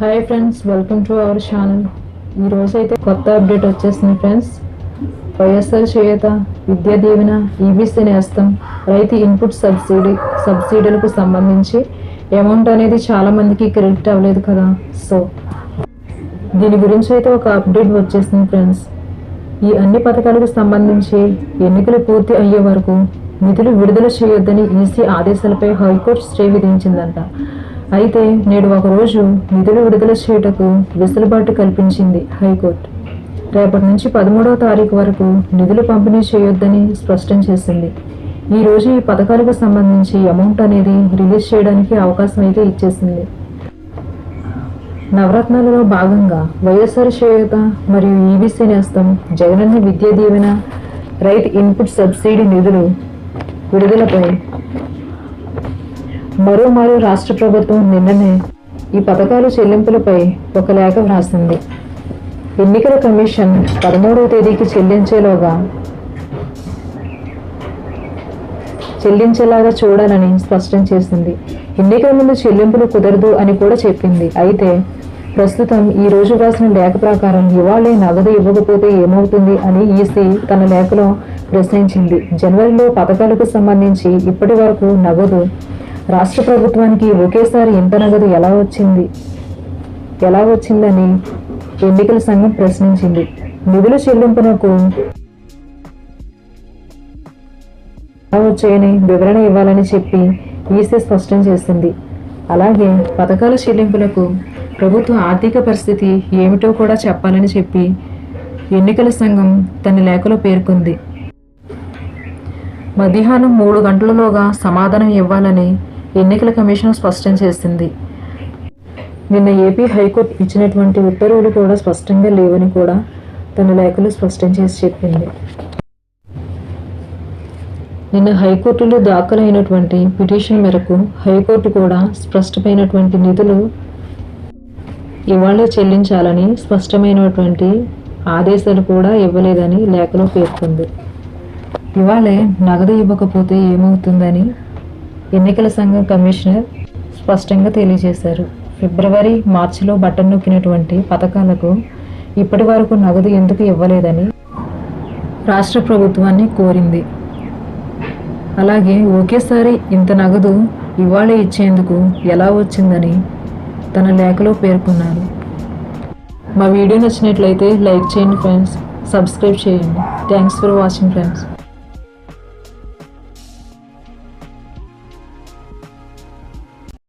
Hi friends welcome to our channel ఈరోజు అయితే కొత్త అప్డేట్ వచ్చేసింది ఫ్రెండ్స్ వైఎస్ఆర్ చేయూత విద్యా దీవెన ఈబీసీ నేస్తం. రైతు ఇన్పుట్ సబ్సిడీ సబ్సిడీలకు సంబంధించి అమౌంట్ అనేది చాలా మందికి క్రెడిట్ అవ్వలేదు కదా. సో దీని గురించి అయితే ఒక అప్డేట్ వచ్చేసింది ఫ్రెండ్స్ ఈ అన్ని పథకాలకు సంబంధించి ఎన్నికలు పూర్తి అయ్యే వరకు నిధులు విడుదల చేయొద్దని ఈసీ ఆదేశాలపై హైకోర్టు స్టే విధించిందంట. అయితే నేడు ఒకరోజు నిధులు విడుదల చేయుటకు వెసులుబాటు కల్పించింది హైకోర్టు. రేపటి నుంచి పదమూడవ తారీఖు వరకు నిధులు పంపిణీ చేయొద్దని స్పష్టం చేసింది. ఈ రోజు ఈ పథకాలకు సంబంధించి అమౌంట్ అనేది రిలీజ్ చేయడానికి అవకాశం అయితే ఇచ్చేసింది. నవరత్నాలలో భాగంగా వైఎస్ఆర్ చేయూత మరియు ఈబీసీ నేస్తం జగనన్న విద్యా దీవెన రైతు ఇన్పుట్ సబ్సిడీ నిధులు విడుదలపై మరో మరో రాష్ట్ర ప్రభుత్వం నిన్ననే ఈ పథకాలు చెల్లింపులపై ఒక లేఖ వ్రాసింది. ఎన్నికల కమిషన్ పదమూడవ తేదీకి చెల్లించేలోగా చెల్లించేలాగా చూడాలని స్పష్టం చేసింది. ఎన్నికల ముందు చెల్లింపులు కుదరదు అని కూడా చెప్పింది. అయితే ప్రస్తుతం ఈ రోజు రాసిన లేఖ ప్రకారం ఇవాళే నగదు ఇవ్వకపోతే ఏమవుతుంది అని ఈసీ తన లేఖలో ప్రశ్నించింది. జనవరిలో పథకాలకు సంబంధించి ఇప్పటి వరకు నగదు రాష్ట్ర ప్రభుత్వానికి ఒకేసారి ఇంత నగదు ఎలా వచ్చింది? ఎలా వచ్చిందని ఎన్నికల సంఘం ప్రశ్నించింది. నిధుల చెల్లింపునకు ఎలా వచ్చాయని వివరణ ఇవ్వాలని చెప్పి ఈసీ స్పష్టం చేసింది. అలాగే పథకాల చెల్లింపులకు ప్రభుత్వ ఆర్థిక పరిస్థితి ఏమిటో కూడా చెప్పాలని చెప్పి ఎన్నికల సంఘం తన లేఖలో పేర్కొంది. మధ్యాహ్నం మూడు గంటలలోగా సమాధానం ఇవ్వాలని ఎన్నికల కమిషన్ స్పష్టం చేసింది. నిన్న ఏపీ హైకోర్టు ఇచ్చినటువంటి ఉత్తర్వులు కూడా స్పష్టంగా లేవని కూడా తన లేఖలో స్పష్టం చేసి చెప్పింది. నిన్న హైకోర్టులో దాఖలైనటువంటి పిటిషన్ మేరకు హైకోర్టు కూడా స్పష్టమైనటువంటి నిధులు ఇవాళ చెల్లించాలని స్పష్టమైనటువంటి ఆదేశాలు కూడా ఇవ్వలేదని లేఖలో పేర్కొంది. ఇవాళే నగదు ఇవ్వకపోతే ఏమవుతుందని ఎన్నికల సంఘం కమిషనర్ స్పష్టంగా తెలియజేశారు. ఫిబ్రవరి మార్చిలో బటన్ నొక్కినటువంటి పథకాలకు ఇప్పటి వరకు నగదు ఎందుకు ఇవ్వలేదని రాష్ట్ర ప్రభుత్వాన్ని కోరింది. అలాగే ఒకేసారి ఇంత నగదు ఇవాళ ఇచ్చేందుకు ఎలా వచ్చిందని తన లేఖలో పేర్కొన్నారు. మా వీడియో నచ్చినట్లయితే లైక్ చేయండి ఫ్రెండ్స్ సబ్స్క్రైబ్ చేయండి. Thanks for watching friends.